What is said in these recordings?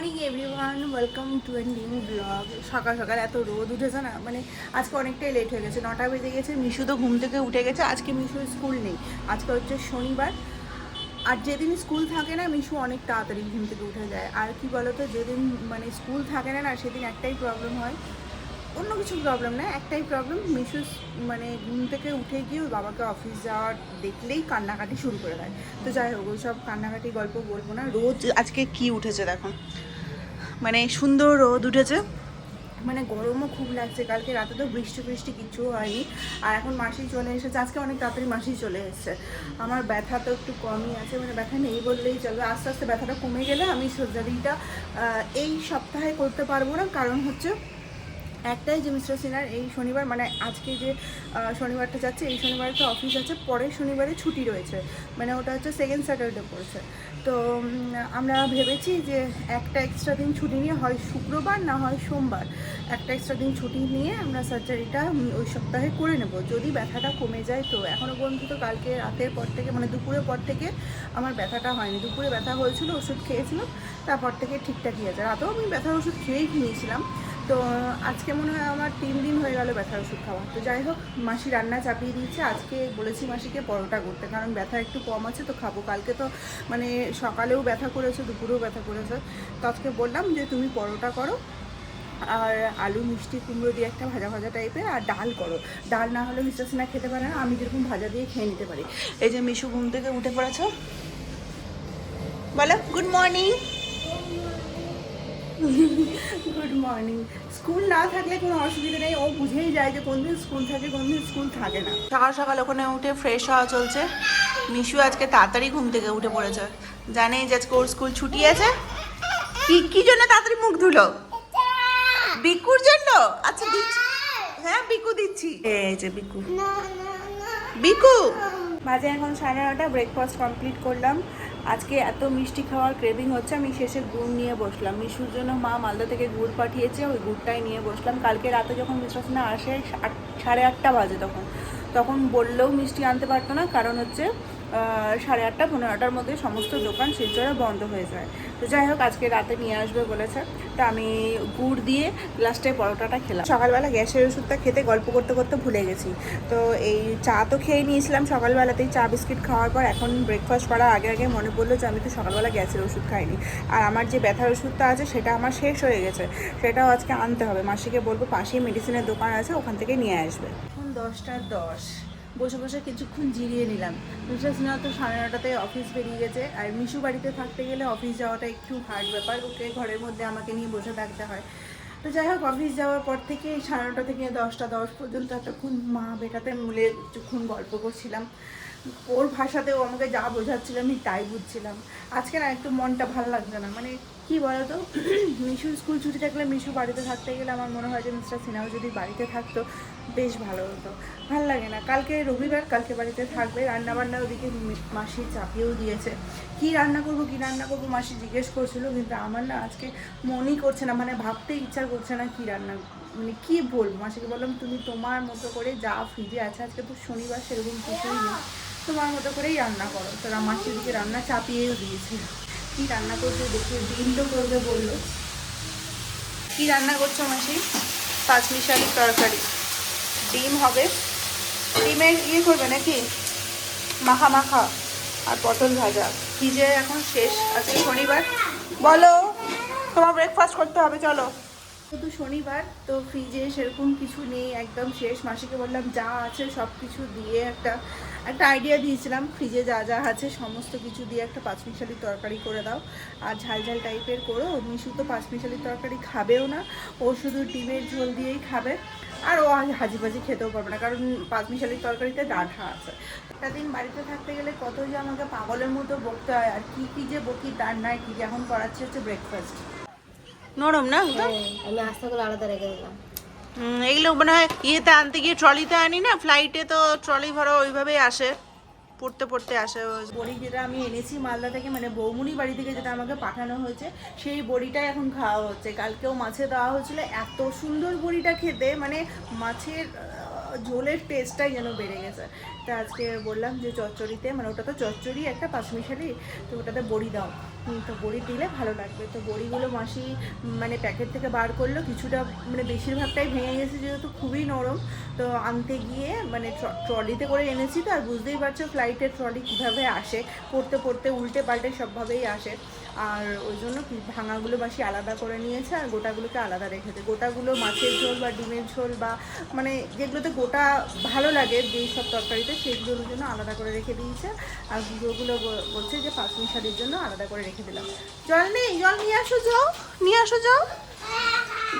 Morning everyone welcome to a new blog সকাল সকাল এত রোদ উঠেছে না মানে আজকে অনেকটাই লেট হয়ে গেছে। নটা বেজে গেছে, মিশু তো ঘুম থেকে উঠে গেছে, আজকে মিশুর স্কুল নেই। আজকে হচ্ছে শনিবার। আর যেদিন স্কুল থাকে না, মিশু অনেক তাড়াতাড়ি ঘুম থেকে উঠে যায়। আর কি বলতো, যেদিন মানে স্কুল থাকে না না সেদিন একটাই প্রবলেম হয়। অন্য কিছু প্রবলেম না, একটাই প্রবলেম মিশু মানে ঘুম থেকে উঠে গিয়ে বাবাকে অফিস যাওয়ার দেখলেই কান্নাকাটি শুরু করে দেয়। তো যাই হোক ওই সব কান্নাকাটি গল্প বলব না। রোদ আজকে কি উঠেছে দেখো? মানে সুন্দর রোদ উঠেছে। মানে গরমও খুব লাগছে, কালকে রাতে তো বৃষ্টি বৃষ্টি কিছু হয়নি। আর এখন মাসি চলে এসেছে, আজকে অনেক তাড়াতাড়ি মাসি চলে এসেছে। আমার ব্যথা তো একটু কমই আছে মানে ব্যথা নেই বললেই চলবে আস্তে আস্তে ব্যথাটা কমে গেলে আমি সার্জারিটা এই সপ্তাহে করতে পারব না, কারণ হচ্ছে একটাই যে মিস্টার সিনার এই শনিবার মানে আজকে যে শনিবারটা যাচ্ছে, এই শনিবারে তো অফিস আছে, পরের শনিবারে ছুটি রয়েছে। মানে ওটা হচ্ছে সেকেন্ড স্যাটারডে পড়ছে। তো আমরা ভেবেছি যে একটা এক্সট্রা দিন ছুটি নিয়ে হয় শুক্রবার, না হয় সোমবার, একটা এক্সট্রা দিন ছুটি নিয়ে আমরা সার্জারিটা ওই সপ্তাহে করে নেব। যদি ব্যথাটা কমে যায় তো। এখনও পর্যন্ত তো কালকে রাতের পর থেকে মানে দুপুরের পর থেকে আমার ব্যথাটা হয়নি। দুপুরে ব্যথা হয়েছিল, ওষুধ খেয়েছিলাম, তারপর থেকে ঠিকঠাকই আছে। রাতেও আমি ব্যথার ওষুধ খেয়েই ঘুমিয়েছিলাম। তো আজকে মনে হয় আমার তিন দিন হয়ে গেল ব্যথার ওষুধ খাওয়া। তো যাই হোক, মাসি রান্না চাপিয়ে দিয়েছে। আজকে বলেছি মাসিকে পরোটা করতে, কারণ ব্যথা একটু কম আছে, তো খাব। কালকে তো মানে সকালেও ব্যথা করেছে, দুপুরেও ব্যথা করেছে। তো আজকে বললাম যে, তুমি পরোটা করো, আর আলু, মিষ্টি, কুমড়ো দিয়ে একটা ভাজা ভাজা টাইপের, আর ডাল করো। ডাল না হলে মিস্টার সিনা খেতে পারে না, আমি যেরকম ভাজা দিয়ে খেয়ে নিতে পারি। এই যে মিশু ঘুম থেকে উঠে পড়েছ? বলো, good morning. Good morning school না থাকলে কোনো অসুবিধা নেই। ও বুঝেই যায় যে কোন দিন স্কুল থাকে কোন দিন স্কুল থাকে না। সকাল সকাল ওখানে উঠে ফ্রেশ হওয়া চলছে। মিশু আজকে তাড়াতাড়ি ঘুম থেকে উঠে পড়েছে। জানে যে আজকে ওর স্কুল ছুটি আছে? কি কি জন্য তাড়াতাড়ি মুখ ধুলো? বিকুর জন্য? আচ্ছা দিচ্ছি। হ্যাঁ বিকু দিচ্ছি। এই যে বিকু। বিকু! বাজে এখন সাড়ে নটা ব্রেকফাস্ট কমপ্লিট করলাম। আজকে এত মিষ্টি খাওয়ার ক্রেভিং হচ্ছে, আমি শেষে গুড় নিয়ে বসলাম। মিশুর জন্য মা মালদা থেকে গুড় পাঠিয়েছে, ওই গুড়টাই নিয়ে বসলাম। কালকে রাতে যখন মিশ্রাসনা আসে সাড়ে আটটা বাজে তখন। তখন বললেও মিষ্টি আনতে পারতো না, কারণ হচ্ছে সাড়ে আটটা পনেরোটার মধ্যে সমস্ত দোকান শিলচরে বন্ধ হয়ে যায়। তো যাই হোক, আজকে রাতে নিয়ে আসবে বলেছে। তো আমি গুড় দিয়ে লাস্টে পরোটাটা খেলাম। সকালবেলা গ্যাসের ওষুধটা খেতে গল্প করতে করতে ভুলে গেছি। তো এই চা তো খেয়ে নিয়েছিলাম সকালবেলাতেই, চা, বিস্কিট খাওয়ার পর এখন ব্রেকফাস্ট করার আগে আগে মনে পড়ল যে আমি তো সকালবেলা গ্যাসের ওষুধ খাইনি। আর আমার যে ব্যথার ওষুধটা আছে, সেটা আমার শেষ হয়ে গেছে। সেটাও আজকে আনতে হবে। মাসিকে বলব পাশেই মেডিসিনের দোকান আছে, ওখান থেকে নিয়ে আসবে। এখন দশটা দশ। বসে বসে কিছুক্ষণ জিরিয়ে নিলাম। নুসরাত সিনহা তো সাড়ে নটাতে অফিস বেরিয়ে গেছে। আর মিশু বাড়িতে থাকতে গেলে অফিস যাওয়াটা একটু হার্ড ব্যাপার। ওকে ঘরের মধ্যে আমাকে নিয়ে বসে থাকতে হয়। তো যাই হোক অফিস যাওয়ার পর থেকে সাড়ে নটা থেকে দশটা, দশ পর্যন্ত এতক্ষণ মা বেটাতে মিলে কিছুক্ষণ গল্প করছিলাম। ওর ভাষাতেও আমাকে যা বোঝাচ্ছিল আমি তাই বুঝছিলাম। আজকে না একটু মনটা ভালো লাগছে না। মানে কি বলতো মিশু স্কুল ছুটি থাকলে মিশু বাড়িতে থাকতে গেলে আমার মনে হয় যে মিস্টার সিনহাও যদি বাড়িতে থাকতো, বেশ ভালো হতো। ভালো লাগে না। কালকে রবিবার কালকে বাড়িতে থাকবে রান্না বান্না ওদিকে মাসি চাপিয়েও দিয়েছে। কি রান্না করব, কি রান্না করব মাসি জিজ্ঞেস করছিল, কিন্তু আমার না আজকে মনই করছে না মানে ভাবতে ইচ্ছা করছে না কি রান্না মানে কি বলব? মাসিকে বললাম, তুমি তোমার মতো করে যা ফ্রিজে আছে, আজকে তো শনিবার, সেরকম কিছুই নেই। তোমার মতো করেই রান্না করো। তো মাসি ওদিকে রান্না চাপিয়েও দিয়েছে। কি রান্না করবে দেখে ডিম তো করবে বলল। কি রান্না করছ মাসি? পাঁচমিশালি তরকারি। ডিম হবে। ডিমের ইয়ে করবে নাকি? মাখা মাখা আর পটল ভাজা। ফ্রিজে এখন শেষ আজকে শনিবার। বলো, তোমার ব্রেকফাস্ট করতে হবে, চলো। শুধু শনিবার, তো ফ্রিজে সেরকম কিছু নেই, একদম শেষ। মাসিকে বললাম, যা আছে সব কিছু দিয়ে একটা একটা আইডিয়া দিয়েছিলাম ফ্রিজে যা যা আছে সমস্ত কিছু দিয়ে একটা পাঁচমিশালি তরকারি করে দাও। আর ঝাল ঝাল টাইপের করো মিশু তো পাঁচমিশালি তরকারি খাবেও না ও শুধু ডিমের ঝোল দিয়েই খাবে। আর ও হাজি ভাজি খেতেও পারবে না কারণ পাঁচমিশালির তরকারিতে ডাঁঠা আছে। একটা দিন বাড়িতে থাকতে গেলে কত যে আমাকে পাগলের মতো বকতে হয় আর কি কি যে বকি তার নাই কি যে এখন করাচ্ছি হচ্ছে ব্রেকফাস্ট নরম না ওটা? আমি আস্তাগুলো আলাদা রেখে দিলাম। এগুলো মনে হয় ইয়েতে আনতে গিয়ে ট্রলিতে আনি না? ফ্লাইটে তো ট্রলি ভরা ওইভাবেই আসে। পড়তে পড়তে আসে বড়ি যেটা আমি এনেছি মালদা থেকে মানে বৌমুনি বাড়ি থেকে যেটা আমাকে পাঠানো হয়েছে, সেই বড়িটাই এখন খাওয়া হচ্ছে। কালকেও মাছে দেওয়া হয়েছিল। এত সুন্দর বড়িটা খেতে মানে মাছের ঝোলের টেস্টটাই যেন বেড়ে গেছে। তা আজকে বললাম যে চচ্চড়িতে মানে ওটা তো চচ্চড়ি একটা পাঁচমিশালি তো ওটাতে বড়ি দাও। তো বড়ি দিলে ভালো লাগবে। তো বড়িগুলো মাসি মানে প্যাকেট থেকে বার করল। কিছুটা মানে বেশিরভাগটাই ভেঙে গেছে যেহেতু খুবই নরম। তো আনতে গিয়ে মানে ট্র- ট্রলিতে করে এনেছি তো, আর বুঝতেই পারছ ফ্লাইটের ট্রলি কীভাবে আসে। পড়তে পড়তে উল্টে পাল্টে সবভাবেই আসে। আর ওই জন্য ভাঙাগুলো বাসি আলাদা করে নিয়েছে, আর গোটাগুলোকে আলাদা রেখেছে গোটাগুলো মাছের ঝোল বা ডিমের ঝোল বা মানে যেগুলোতে গোটা ভালো লাগে যেই সব তরকারিতে সেগুলোর জন্য আলাদা করে রেখে দিয়েছে। আর গুঁড়োগুলো বলছে যে পাঁচ মিশালির জন্য আলাদা করে রেখে দিলাম। জল নেই, জল নিয়ে আসো, যাও, নিয়ে আসো, যাও।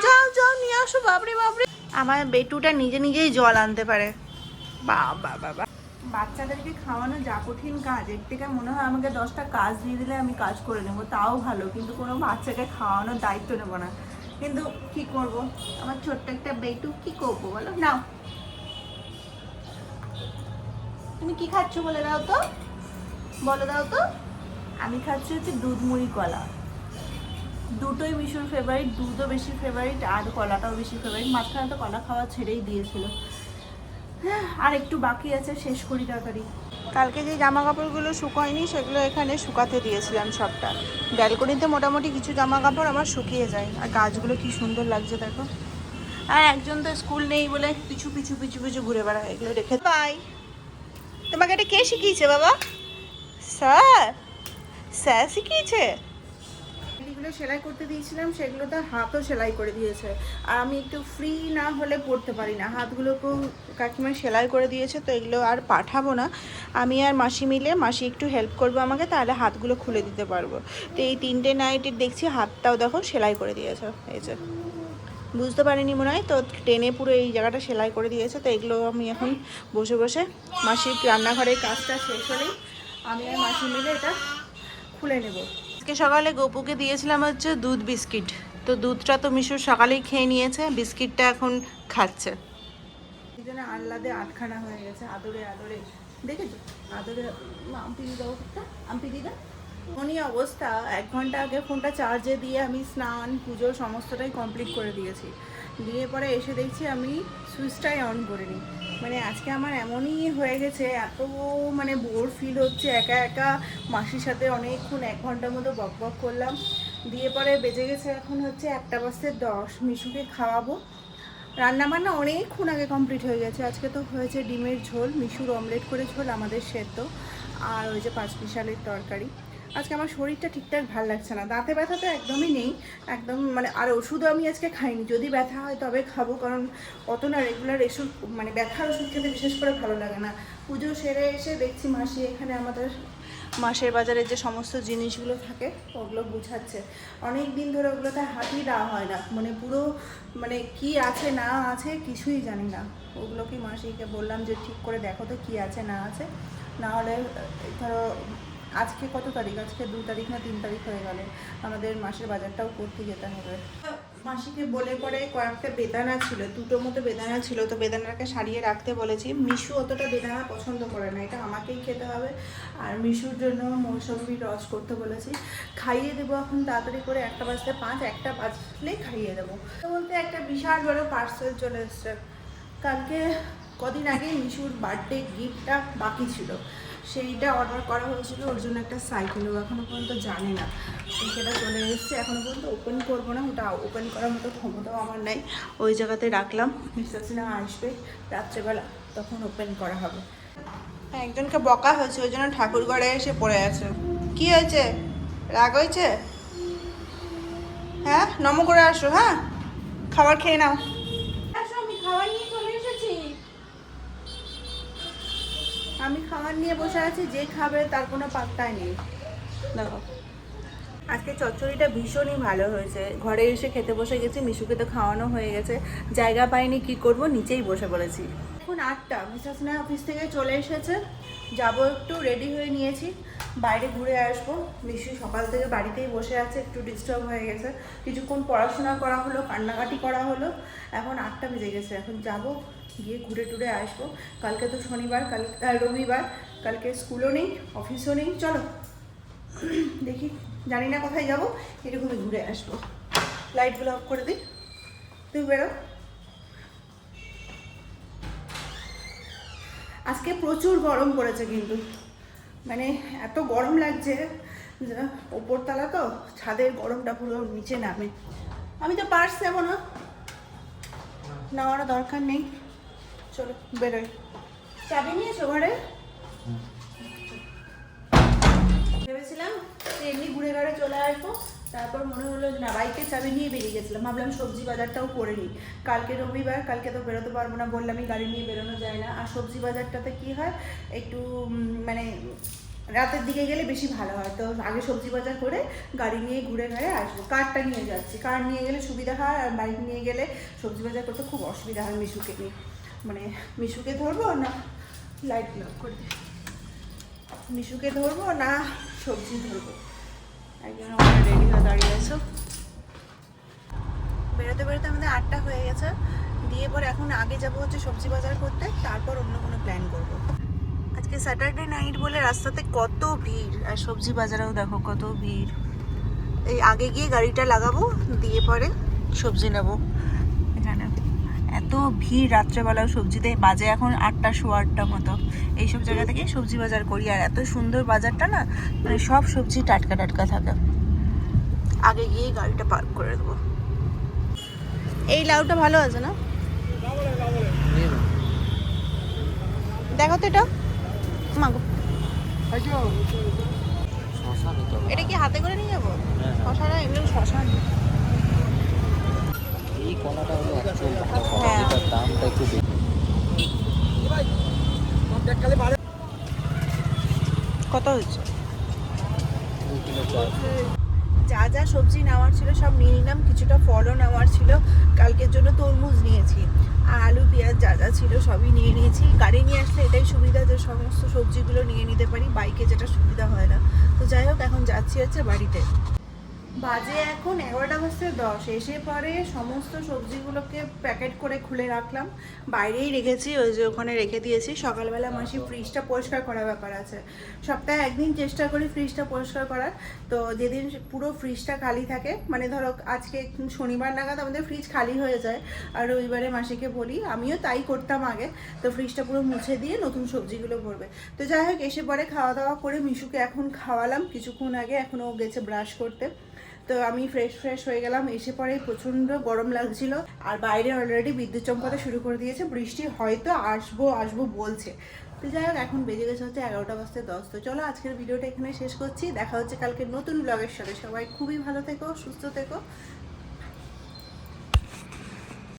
যাও যাও, নিয়ে আসো, বাবরে বাবরে। আমার বেটুটা নিজে নিজেই জল আনতে পারে। বাবা বাবা বাচ্চাদেরকে খাওয়ানো যা কঠিন কাজ, এর থেকে মনে হয় আমাকে দশটা কাজ দিয়ে দিলে আমি কাজ করে নেব, তাও ভালো, কিন্তু কোনো বাচ্চাকে খাওয়ানোর দায়িত্ব নেব না। কিন্তু কি করব? আমার ছোট্ট একটা বেটু, কি করব বলো? নাও। তুমি কি খাচ্ছ বলে দাও তো? বলে দাও তো। আমি খাচ্ছি হচ্ছে দুধ মুড়ি কলা। দুটোই মিশুর ফেভারিট দুধও বেশি ফেভারিট আর কলাটাও বেশি ফেভারিট মাঝখানে তো কলা খাওয়া ছেড়েই দিয়েছিল। আর একটু বাকি আছে, শেষ করি তাড়াতাড়ি। কালকে যে জামা কাপড়গুলো শুকোয়নি, সেগুলো এখানে শুকাতে দিয়েছিলাম সবটা। ব্যালকনিতে মোটামুটি কিছু জামা কাপড় আমার শুকিয়ে যায়। আর গাছগুলো কি সুন্দর লাগছে দেখো। আর একজন তো স্কুল নেই বলে পিছু পিছু পিছু পিছু ঘুরে বেড়ায়। এগুলো রেখে বাই। তোমাকে এটা কে শিখিয়েছে, বাবা? স্যার স্যার শিখিয়েছে? যেগুলো সেলাই করতে দিয়েছিলাম, সেগুলো তো হাতও সেলাই করে দিয়েছে। আর আমি একটু ফ্রি না হলে পড়তে পারি না। হাতগুলোকেও কাকিমা সেলাই করে দিয়েছে, তো এগুলো আর পাঠাবো না। আমি আর মাসি মিলে, মাসি একটু হেল্প করব আমাকে, তাহলে হাতগুলো খুলে দিতে পারব। তো এই তিনটে নাইটের দেখছি, হাতটাও দেখো, সেলাই করে দিয়েছে। এই যে। বুঝতে পারিনি মনে হয়। তো টেনে পুরো এই জায়গাটা সেলাই করে দিয়েছে। তো এগুলো আমি এখন বসে বসে মাসির রান্নাঘরের কাজটা শেষ হলেই আমি আর মাসি মিলে এটা খুলে নেব। আজকে সকালে গোপুকে দিয়েছিলাম হচ্ছে দুধ বিস্কিট। তো দুধটা তো মিশুর সকালেই খেয়ে নিয়েছে, বিস্কিটটা এখন খাচ্ছে। এই জন্য আহ্লাদে আটখানা হয়ে গেছে, আদরে আদরে। দেখেছ? আদরে আমপি দি দাও একটা আমপি দি দাও। এমনই অবস্থা, এক ঘণ্টা আগে ফোনটা চার্জে দিয়ে আমি স্নান, পুজো সমস্তটাই কমপ্লিট করে দিয়েছি। দিয়ে পরে এসে দেখছি আমি সুইচটাই অন করিনি। মানে আজকে আমার এমনই হয়ে গেছে, এত মানে বোর ফিল হচ্ছে, একা একা মাসির সাথে অনেকক্ষণ এক ঘণ্টার মতো বক বক করলাম। দিয়ে পরে বেজে গেছে এখন হচ্ছে একটা বাজতে দশ, মিশুকে খাওয়াবো। রান্নাবান্না অনেকক্ষণ আগে কমপ্লিট হয়ে গেছে। আজকে তো হয়েছে ডিমের ঝোল, মিশুর অমলেট করে ঝোল, আমাদের সেদ্ধ। আর ওই যে পাঁচ মিশালের তরকারি। আজকে আমার শরীরটা ঠিকঠাক ভালো লাগছে না। দাঁতে ব্যথা তো একদমই নেই। একদম মানে আর ওষুধও আমি আজকে খাইনি। যদি ব্যথা হয় তবে খাব, কারণ অত না রেগুলার ওষুধ মানে ব্যথার ওষুধ খেতে বিশেষ করে ভালো লাগে না। পুজো সেরে এসে দেখছি মাসি এখানে আমাদের মাসের বাজারে যে সমস্ত জিনিসগুলো থাকে, ওগুলো বুঝাচ্ছে অনেক দিন ধরে ওগুলোতে হাতই দেওয়া হয় না। মানে পুরো মানে কি আছে, না আছে কিছুই জানি না। ওগুলোকে মাসিকে বললাম যে, ঠিক করে দেখো তো কি আছে, না আছে। না হলে ধরো আজকে কত তারিখ? আজকে দু তারিখ না তিন তারিখ হয়ে গেল। আমাদের মাসের বাজারটাও করতে যেতে হবে। মাসিকে বলে পরে কয়েকটা বেদানা ছিল, দুটো মতো বেদানা ছিল, তো বেদানাকে সারিয়ে রাখতে বলেছি। মিশু অতটা বেদানা পছন্দ করে না, এটা আমাকেই খেতে হবে। আর মিশুর জন্য মৌসুমি রস করতে বলেছি। খাইয়ে দেবো এখন তাড়াতাড়ি করে একটা বাজতে পাঁচ, একটা বাজলেই খাইয়ে দেবো। বলতে একটা বিশাল বড় পার্সেল চলে এসছে। কালকে কদিন আগে মিশুর বার্থডে গিফটটা বাকি ছিল। সেইটা অর্ডার করা হয়েছিল, ওর জন্য একটা সাইকেল ও এখনও পর্যন্ত জানে না। তো সেটা চলে এসেছে, এখনও পর্যন্ত ওপেন করব না, ওটা ওপেন করার মতো ক্ষমতাও আমার নাই। ওই জায়গাতে রাখলাম মিস্টার সিনহা আসবে, রাত্রেবেলা তখন ওপেন করা হবে। একজনকে বকা হয়েছে, ওই জন্য ঠাকুর ঘরে এসে পড়ে আছে। কি হয়েছে? রাগ হয়েছে? হ্যাঁ? নম করে আসো হ্যাঁ? খাবার খেয়ে নাও। আসো, আমি খাবার চলে এসেছি আমি খাবার নিয়ে বসে আছি, যে খাবে তার কোনো পাত্তাই নেই। দেখো, আজকে চচ্চড়িটা ভীষণই ভালো হয়েছে। ঘরে এসে খেতে বসে গেছি, মিশুকে তো খাওয়ানো হয়ে গেছে। জায়গা পাইনি, কি করব? নিচেই বসে পড়েছি। এখন আটটা, মিসেস না অফিস থেকে চলে এসেছে। যাব একটু, রেডি হয়ে নিয়েছি। বাইরে ঘুরে আসব। মিশু সকাল থেকে বাড়িতেই বসে আছে, একটু ডিস্টার্ব হয়ে গেছে। কিছুক্ষণ পড়াশোনা করা হলো, কান্নাকাটি করা হলো। এখন আটটা বেজে গেছে। এখন যাব গিয়ে ঘুরে টুরে আসব। কালকে তো শনিবার, কাল রবিবার, কালকে স্কুলও নেই, অফিসও নেই, চলো। দেখি, জানি না কোথায় যাব, এরকমই ঘুরে আসব। লাইটগুলো অফ করে দিই। তুই বেরো। আজকে প্রচুর গরম পড়েছে কিন্তু। মানে এত গরম লাগছে ওপরতলা তো, ছাদের গরমটা পুরো নিচে নামে। আমি তো পার্স যাব না। নেওয়ার দরকার নেই। চলো, বেরোই। চাবি নিয়েছো ঘরে? ভেবেছিলাম এমনি ঘুরে ঘুরে চলে আসব। তারপর মনে হলো যে না, বাইকের চাবি নিয়ে বেরিয়ে গেছিলাম। ভাবলাম সবজি বাজারটাও করে নিই। কালকে রবিবার, কালকে তো বেরোতে পারব না, বললামই গাড়ি নিয়ে বেরোনো যায় না। আর সবজি বাজারটাতে কি হয়, একটু মানে রাতের দিকে গেলে বেশি ভালো হয়। তো আগে সবজি বাজার করে গাড়ি নিয়ে ঘুরে ঘুরে আসব। কারটা নিয়ে যাচ্ছি। কার নিয়ে গেলে সুবিধা হয় আর বাইক নিয়ে গেলে সবজি বাজার করতে খুব অসুবিধা হয় মিশুকে নিয়ে। মানে মিশুকে ধরবো না লাইট লক করে দিই। মিশুকে ধরবো না সবজি ধরবো। একজন আমার রেডি হয়ে দাঁড়িয়ে আছো। বেরোতে বেরোতে আমাদের আটটা হয়ে গেছে। দিয়ে পরে এখন আগে যাব হচ্ছে সবজি বাজার করতে, তারপর অন্য কোনো প্ল্যান করব। আজকে স্যাটারডে নাইট বলে রাস্তাতে কত ভিড়। আর সবজি বাজারেও দেখো কত ভিড়। এই আগে গিয়ে গাড়িটা লাগাবো, দিয়ে পরে সবজি নেব। এত ভিড় রাত্রেবেলাও সবজিতে বাজে এখন আটটা শো আটটা মতো। এইসব জায়গা থেকে সবজি বাজার করি। আর এত সুন্দর বাজারটা না মানে সব সবজি টাটকা টাটকা থাকে। আগে গিয়ে গাড়িটা পার্ক করে দেবো। এই লাউটা ভালো আছে না? দেখো তো এটা। মাগো। এটা কি হাতে করে নিয়ে যাব। শশা না এমনি শশা। এই কলাটা হলো অ্যাকচুয়াল কলা। হ্যাঁ। দামটা একটু বেশি। কত হচ্ছে যা যা সবজি নেওয়ার ছিল সব নিয়ে নিলাম কিছুটা ফলও নেওয়ার ছিল। কালকের জন্য তরমুজ নিয়েছি আর আলু পেঁয়াজ যা যা ছিল সবই নিয়ে নিয়েছি। গাড়ি নিয়ে আসলে এটাই সুবিধা যে সমস্ত সবজিগুলো নিয়ে নিতে পারি বাইকে যেটা সুবিধা হয় না। তো যাই হোক এখন যাচ্ছি হচ্ছে বাড়িতে। বাজে এখন এগারোটা বাজতে দশ। এসে পরে সমস্ত সবজিগুলোকে প্যাকেট করে খুলে রাখলাম। বাইরেই রেখেছি ওই যে ওখানে রেখে দিয়েছি। সকালবেলা মাসি ফ্রিজটা পরিষ্কার করার ব্যাপার আছে। সপ্তাহে একদিন চেষ্টা করি ফ্রিজটা পরিষ্কার করার। তো যেদিন পুরো ফ্রিজটা খালি থাকে মানে ধরো আজকে শনিবার নাগাদ আমাদের ফ্রিজ খালি হয়ে যায় আর রবিবারে মাসিকে বলি আমিও তাই করতাম আগে। তো ফ্রিজটা পুরো মুছে দিয়ে নতুন সবজিগুলো ভরবে। তো যাই হোক এসে পরে খাওয়া দাওয়া করে মিশুকে এখন খাওয়ালাম। কিছুক্ষণ আগে এখনও গেছে ব্রাশ করতে। তো আমি ফ্রেশ ফ্রেশ হয়ে গেলাম। এসে পরে প্রচণ্ড গরম লাগছিল। আর বাইরে অলরেডি বিদ্যুৎ চমকাতে শুরু করে দিয়েছে। বৃষ্টি হয়তো আসব আসব বলছে। তো যাই হোক, এখন বেজে গেছে হচ্ছে এগারোটা বাজতে দশ। তো চলো, আজকের ভিডিওটা এখানে শেষ করছি। দেখা হচ্ছে কালকে নতুন ব্লগের সাথে। সবাই খুবই ভালো থেকো, সুস্থ থেকো।